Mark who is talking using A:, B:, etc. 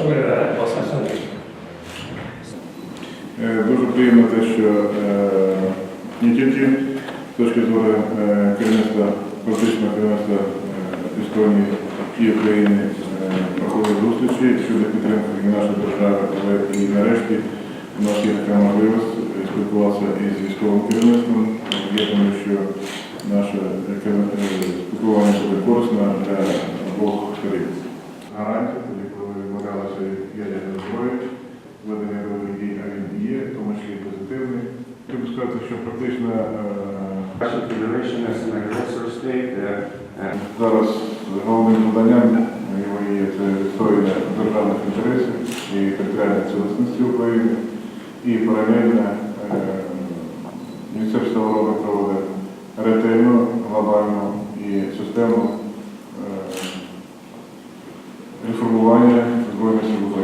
A: Власне,
B: Е, Дуже приємно те, що не тільки з точки зору е, керівництва, політичного керівництва е, Естонії і України проходять зустрічі щодо підтримки нашої держави, але і нарешті у нас є така можливість спілкуватися із військовим керівництвом. Я думаю, що наше спілкування буде корисно для обох сторін. Гарантія, коли вимагалася ядерна зброя, ведення бойових дій, а він є, в тому числі позитивний. Хочу сказати, що практично е,
C: and
B: зараз головним завданням його є це відстоювання державних інтересів і територіальної цілісності України. І паралельно е, Міністерство оборони проводить ретельну, глобальну і системну е, реформування Збройних сил України.